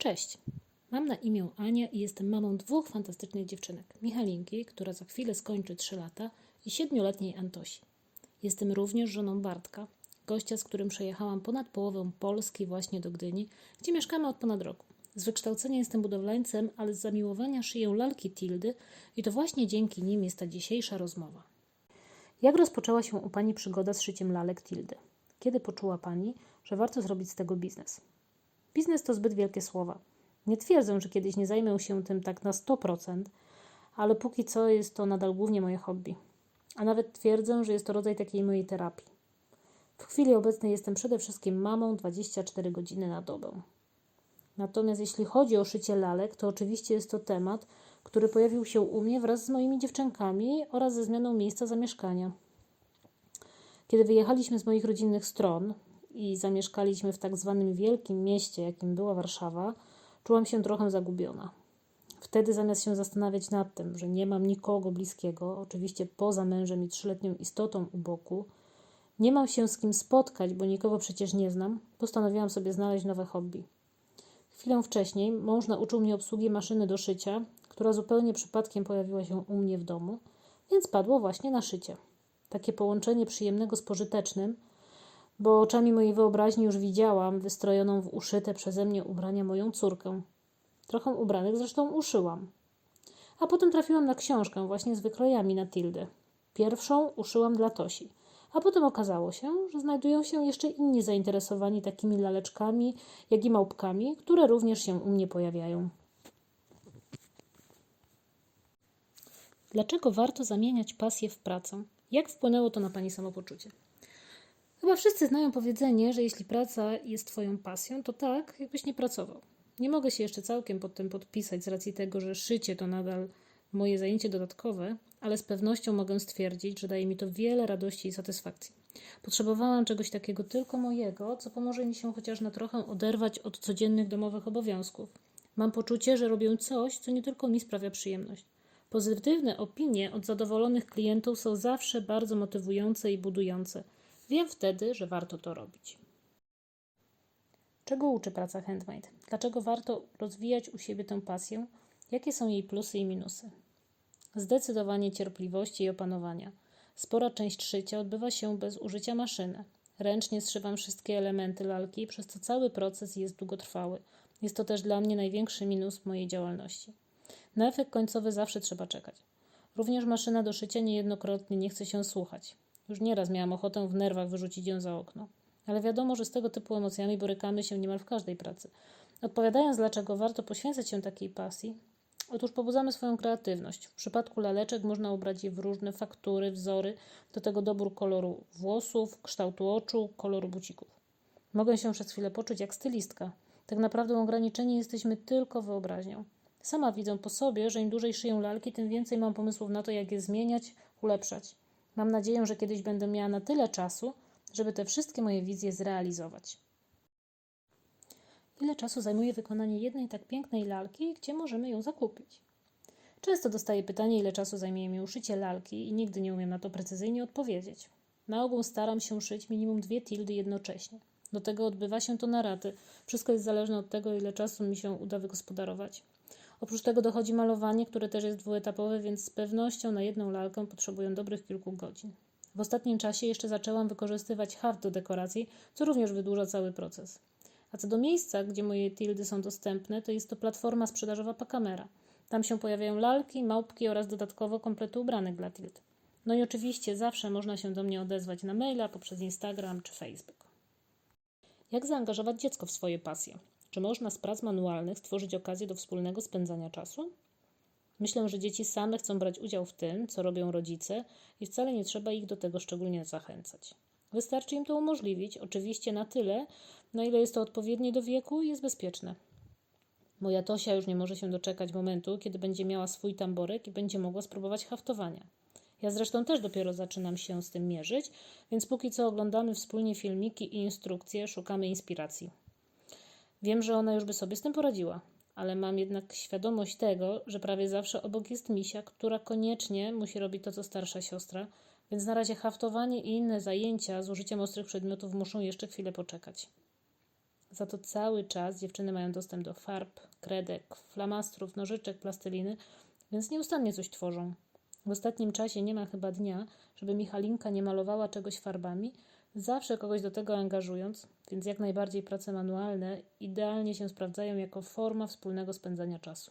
Cześć. Mam na imię Ania i jestem mamą dwóch fantastycznych dziewczynek. Michalinki, która za chwilę skończy 3 lata i siedmioletniej Antosi. Jestem również żoną Bartka, gościa, z którym przejechałam ponad połowę Polski właśnie do Gdyni, gdzie mieszkamy od ponad roku. Z wykształcenia jestem budowlańcem, ale z zamiłowania szyję lalki Tildy i to właśnie dzięki nim jest ta dzisiejsza rozmowa. Jak rozpoczęła się u Pani przygoda z szyciem lalek Tildy? Kiedy poczuła Pani, że warto zrobić z tego biznes? Biznes to zbyt wielkie słowa. Nie twierdzę, że kiedyś nie zajmę się tym tak na 100%, ale póki co jest to nadal głównie moje hobby. A nawet twierdzę, że jest to rodzaj takiej mojej terapii. W chwili obecnej jestem przede wszystkim mamą 24 godziny na dobę. Natomiast jeśli chodzi o szycie lalek, to oczywiście jest to temat, który pojawił się u mnie wraz z moimi dziewczynkami oraz ze zmianą miejsca zamieszkania. Kiedy wyjechaliśmy z moich rodzinnych stron i zamieszkaliśmy w tak zwanym wielkim mieście, jakim była Warszawa, czułam się trochę zagubiona. Wtedy zamiast się zastanawiać nad tym, że nie mam nikogo bliskiego, oczywiście poza mężem i trzyletnią istotą u boku, nie mam się z kim spotkać, bo nikogo przecież nie znam, postanowiłam sobie znaleźć nowe hobby. Chwilę wcześniej mąż nauczył mnie obsługi maszyny do szycia, która zupełnie przypadkiem pojawiła się u mnie w domu, więc padło właśnie na szycie. Takie połączenie przyjemnego z pożytecznym, bo oczami mojej wyobraźni już widziałam wystrojoną w uszyte przeze mnie ubrania moją córkę. Trochę ubranych zresztą uszyłam. A potem trafiłam na książkę właśnie z wykrojami na Tildę. Pierwszą uszyłam dla Tosi, a potem okazało się, że znajdują się jeszcze inni zainteresowani takimi laleczkami, jak i małpkami, które również się u mnie pojawiają. Dlaczego warto zamieniać pasję w pracę? Jak wpłynęło to na Pani samopoczucie? Chyba wszyscy znają powiedzenie, że jeśli praca jest Twoją pasją, to tak, jakbyś nie pracował. Nie mogę się jeszcze całkiem pod tym podpisać z racji tego, że szycie to nadal moje zajęcie dodatkowe, ale z pewnością mogę stwierdzić, że daje mi to wiele radości i satysfakcji. Potrzebowałam czegoś takiego tylko mojego, co pomoże mi się chociaż na trochę oderwać od codziennych domowych obowiązków. Mam poczucie, że robię coś, co nie tylko mi sprawia przyjemność. Pozytywne opinie od zadowolonych klientów są zawsze bardzo motywujące i budujące. Wiem wtedy, że warto to robić. Czego uczy praca handmade? Dlaczego warto rozwijać u siebie tę pasję? Jakie są jej plusy i minusy? Zdecydowanie cierpliwości i opanowania. Spora część szycia odbywa się bez użycia maszyny. Ręcznie zszywam wszystkie elementy lalki, przez co cały proces jest długotrwały. Jest to też dla mnie największy minus mojej działalności. Na efekt końcowy zawsze trzeba czekać. Również maszyna do szycia niejednokrotnie nie chce się słuchać. Już nieraz miałam ochotę w nerwach wyrzucić ją za okno. Ale wiadomo, że z tego typu emocjami borykamy się niemal w każdej pracy. Odpowiadając, dlaczego warto poświęcać się takiej pasji, otóż pobudzamy swoją kreatywność. W przypadku laleczek można ubrać je w różne faktury, wzory, do tego dobór koloru włosów, kształtu oczu, koloru bucików. Mogę się przez chwilę poczuć jak stylistka. Tak naprawdę ograniczeni jesteśmy tylko wyobraźnią. Sama widzę po sobie, że im dłużej szyję lalki, tym więcej mam pomysłów na to, jak je zmieniać, ulepszać. Mam nadzieję, że kiedyś będę miała na tyle czasu, żeby te wszystkie moje wizje zrealizować. Ile czasu zajmuje wykonanie jednej tak pięknej lalki i gdzie możemy ją zakupić? Często dostaję pytanie, ile czasu zajmie mi uszycie lalki i nigdy nie umiem na to precyzyjnie odpowiedzieć. Na ogół staram się szyć minimum dwie tildy jednocześnie. Do tego odbywa się to na raty. Wszystko jest zależne od tego, ile czasu mi się uda wygospodarować. Oprócz tego dochodzi malowanie, które też jest dwuetapowe, więc z pewnością na jedną lalkę potrzebuję dobrych kilku godzin. W ostatnim czasie jeszcze zaczęłam wykorzystywać haft do dekoracji, co również wydłuża cały proces. A co do miejsca, gdzie moje tildy są dostępne, to jest to platforma sprzedażowa Pakamera. Tam się pojawiają lalki, małpki oraz dodatkowo komplety ubranek dla tild. No i oczywiście zawsze można się do mnie odezwać na maila, poprzez Instagram czy Facebook. Jak zaangażować dziecko w swoje pasje? Czy można z prac manualnych stworzyć okazję do wspólnego spędzania czasu? Myślę, że dzieci same chcą brać udział w tym, co robią rodzice i wcale nie trzeba ich do tego szczególnie zachęcać. Wystarczy im to umożliwić, oczywiście na tyle, na ile jest to odpowiednie do wieku i jest bezpieczne. Moja Tosia już nie może się doczekać momentu, kiedy będzie miała swój tamborek i będzie mogła spróbować haftowania. Ja zresztą też dopiero zaczynam się z tym mierzyć, więc póki co oglądamy wspólnie filmiki i instrukcje, szukamy inspiracji. Wiem, że ona już by sobie z tym poradziła, ale mam jednak świadomość tego, że prawie zawsze obok jest misia, która koniecznie musi robić to, co starsza siostra, więc na razie haftowanie i inne zajęcia z użyciem ostrych przedmiotów muszą jeszcze chwilę poczekać. Za to cały czas dziewczyny mają dostęp do farb, kredek, flamastrów, nożyczek, plasteliny, więc nieustannie coś tworzą. W ostatnim czasie nie ma chyba dnia, żeby Michalinka nie malowała czegoś farbami, zawsze kogoś do tego angażując, więc jak najbardziej prace manualne idealnie się sprawdzają jako forma wspólnego spędzania czasu.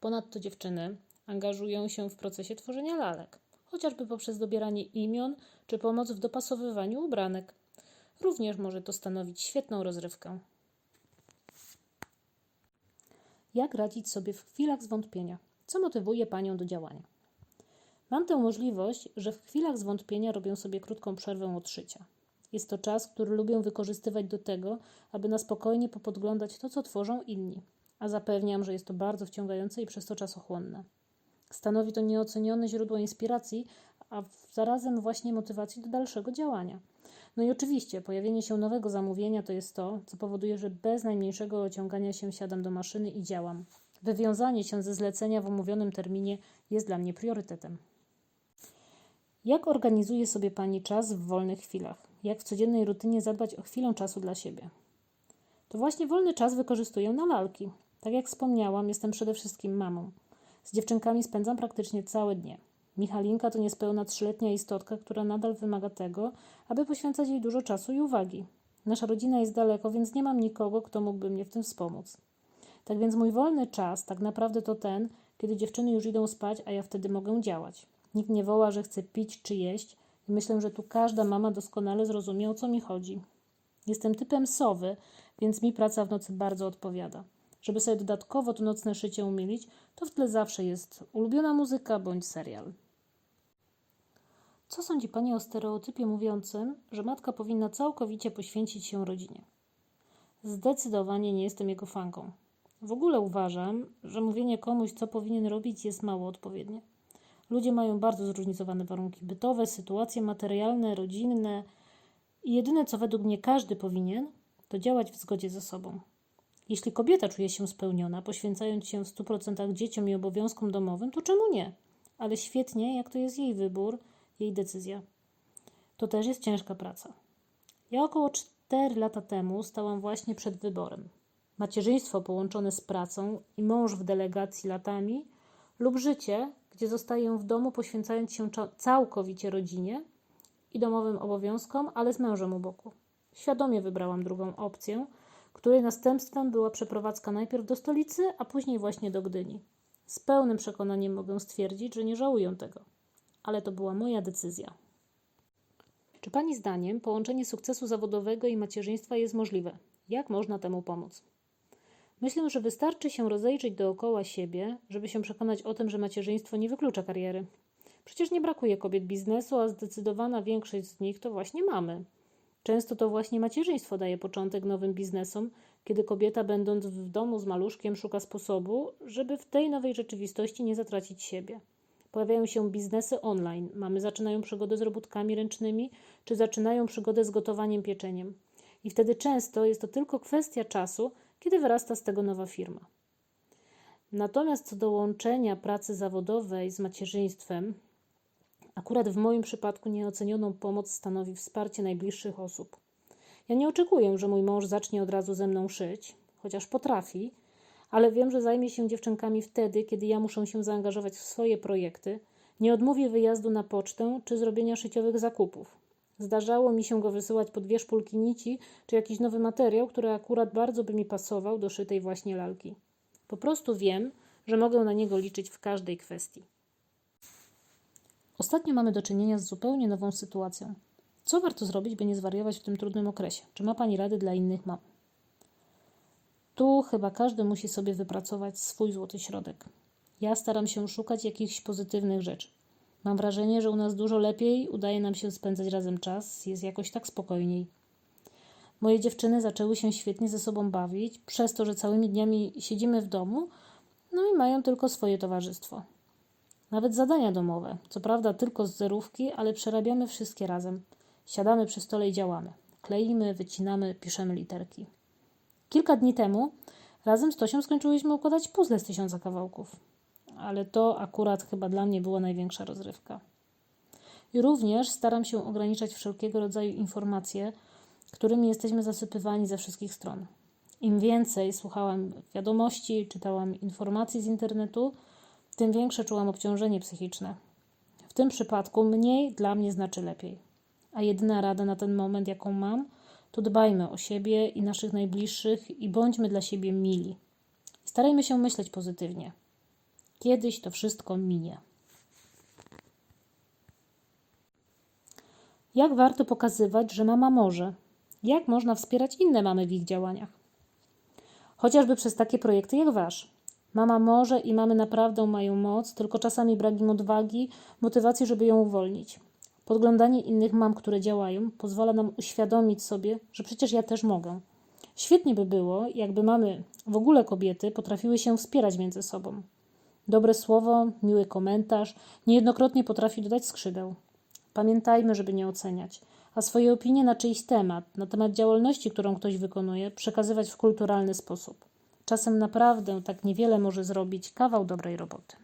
Ponadto dziewczyny angażują się w procesie tworzenia lalek, chociażby poprzez dobieranie imion czy pomoc w dopasowywaniu ubranek. Również może to stanowić świetną rozrywkę. Jak radzić sobie w chwilach zwątpienia? Co motywuje Panią do działania? Mam tę możliwość, że w chwilach zwątpienia robię sobie krótką przerwę od szycia. Jest to czas, który lubię wykorzystywać do tego, aby na spokojnie popodglądać to, co tworzą inni, a zapewniam, że jest to bardzo wciągające i przez to czasochłonne. Stanowi to nieocenione źródło inspiracji, a zarazem właśnie motywacji do dalszego działania. No i oczywiście pojawienie się nowego zamówienia to jest to, co powoduje, że bez najmniejszego ociągania się siadam do maszyny i działam. Wywiązanie się ze zlecenia w umówionym terminie jest dla mnie priorytetem. Jak organizuje sobie Pani czas w wolnych chwilach? Jak w codziennej rutynie zadbać o chwilę czasu dla siebie? To właśnie wolny czas wykorzystuję na lalki. Tak jak wspomniałam, jestem przede wszystkim mamą. Z dziewczynkami spędzam praktycznie całe dnie. Michalinka to niespełna trzyletnia istotka, która nadal wymaga tego, aby poświęcać jej dużo czasu i uwagi. Nasza rodzina jest daleko, więc nie mam nikogo, kto mógłby mnie w tym wspomóc. Tak więc mój wolny czas tak naprawdę to ten, kiedy dziewczyny już idą spać, a ja wtedy mogę działać. Nikt nie woła, że chce pić czy jeść i myślę, że tu każda mama doskonale zrozumie, o co mi chodzi. Jestem typem sowy, więc mi praca w nocy bardzo odpowiada. Żeby sobie dodatkowo to nocne szycie umilić, to w tle zawsze jest ulubiona muzyka bądź serial. Co sądzi Pani o stereotypie mówiącym, że matka powinna całkowicie poświęcić się rodzinie? Zdecydowanie nie jestem jego fanką. W ogóle uważam, że mówienie komuś, co powinien robić, jest mało odpowiednie. Ludzie mają bardzo zróżnicowane warunki bytowe, sytuacje materialne, rodzinne i jedyne, co według mnie każdy powinien, to działać w zgodzie ze sobą. Jeśli kobieta czuje się spełniona, poświęcając się w 100% dzieciom i obowiązkom domowym, to czemu nie? Ale świetnie, jak to jest jej wybór, jej decyzja. To też jest ciężka praca. Ja około 4 lata temu stałam właśnie przed wyborem. Macierzyństwo połączone z pracą i mąż w delegacji latami lub życie, gdzie zostaję w domu poświęcając się całkowicie rodzinie i domowym obowiązkom, ale z mężem u boku. Świadomie wybrałam drugą opcję, której następstwem była przeprowadzka najpierw do stolicy, a później właśnie do Gdyni. Z pełnym przekonaniem mogę stwierdzić, że nie żałuję tego, ale to była moja decyzja. Czy Pani zdaniem połączenie sukcesu zawodowego i macierzyństwa jest możliwe? Jak można temu pomóc? Myślę, że wystarczy się rozejrzeć dookoła siebie, żeby się przekonać o tym, że macierzyństwo nie wyklucza kariery. Przecież nie brakuje kobiet biznesu, a zdecydowana większość z nich to właśnie mamy. Często to właśnie macierzyństwo daje początek nowym biznesom, kiedy kobieta, będąc w domu z maluszkiem, szuka sposobu, żeby w tej nowej rzeczywistości nie zatracić siebie. Pojawiają się biznesy online. Mamy zaczynają przygodę z robótkami ręcznymi, czy zaczynają przygodę z gotowaniem pieczeniem. I wtedy często jest to tylko kwestia czasu, kiedy wyrasta z tego nowa firma. Natomiast co do łączenia pracy zawodowej z macierzyństwem, akurat w moim przypadku nieocenioną pomoc stanowi wsparcie najbliższych osób. Ja nie oczekuję, że mój mąż zacznie od razu ze mną szyć, chociaż potrafi, ale wiem, że zajmie się dziewczynkami wtedy, kiedy ja muszę się zaangażować w swoje projekty. Nie odmówię wyjazdu na pocztę czy zrobienia szyciowych zakupów. Zdarzało mi się go wysyłać po dwie szpulki nici, czy jakiś nowy materiał, który akurat bardzo by mi pasował do szytej właśnie lalki. Po prostu wiem, że mogę na niego liczyć w każdej kwestii. Ostatnio mamy do czynienia z zupełnie nową sytuacją. Co warto zrobić, by nie zwariować w tym trudnym okresie? Czy ma Pani rady dla innych mam? Tu chyba każdy musi sobie wypracować swój złoty środek. Ja staram się szukać jakichś pozytywnych rzeczy. Mam wrażenie, że u nas dużo lepiej udaje nam się spędzać razem czas, jest jakoś tak spokojniej. Moje dziewczyny zaczęły się świetnie ze sobą bawić, przez to, że całymi dniami siedzimy w domu, no i mają tylko swoje towarzystwo. Nawet zadania domowe, co prawda tylko z zerówki, ale przerabiamy wszystkie razem. Siadamy przy stole i działamy. Kleimy, wycinamy, piszemy literki. Kilka dni temu razem z Tosią skończyłyśmy układać puzzle z tysiąca kawałków ale to akurat chyba dla mnie była największa rozrywka. I również staram się ograniczać wszelkiego rodzaju informacje, którymi jesteśmy zasypywani ze wszystkich stron. Im więcej słuchałam wiadomości, czytałam informacji z internetu, tym większe czułam obciążenie psychiczne. W tym przypadku mniej dla mnie znaczy lepiej. A jedyna rada na ten moment, jaką mam, to dbajmy o siebie i naszych najbliższych i bądźmy dla siebie mili. Starajmy się myśleć pozytywnie. Kiedyś to wszystko minie. Jak warto pokazywać, że mama może? Jak można wspierać inne mamy w ich działaniach? Chociażby przez takie projekty jak wasz. Mama może i mamy naprawdę mają moc, tylko czasami brak im odwagi, motywacji, żeby ją uwolnić. Podglądanie innych mam, które działają, pozwala nam uświadomić sobie, że przecież ja też mogę. Świetnie by było, jakby mamy, w ogóle kobiety, potrafiły się wspierać między sobą. Dobre słowo, miły komentarz niejednokrotnie potrafi dodać skrzydeł. Pamiętajmy, żeby nie oceniać, a swoje opinie na czyjś temat, na temat działalności, którą ktoś wykonuje, przekazywać w kulturalny sposób. Czasem naprawdę tak niewiele może zrobić kawał dobrej roboty.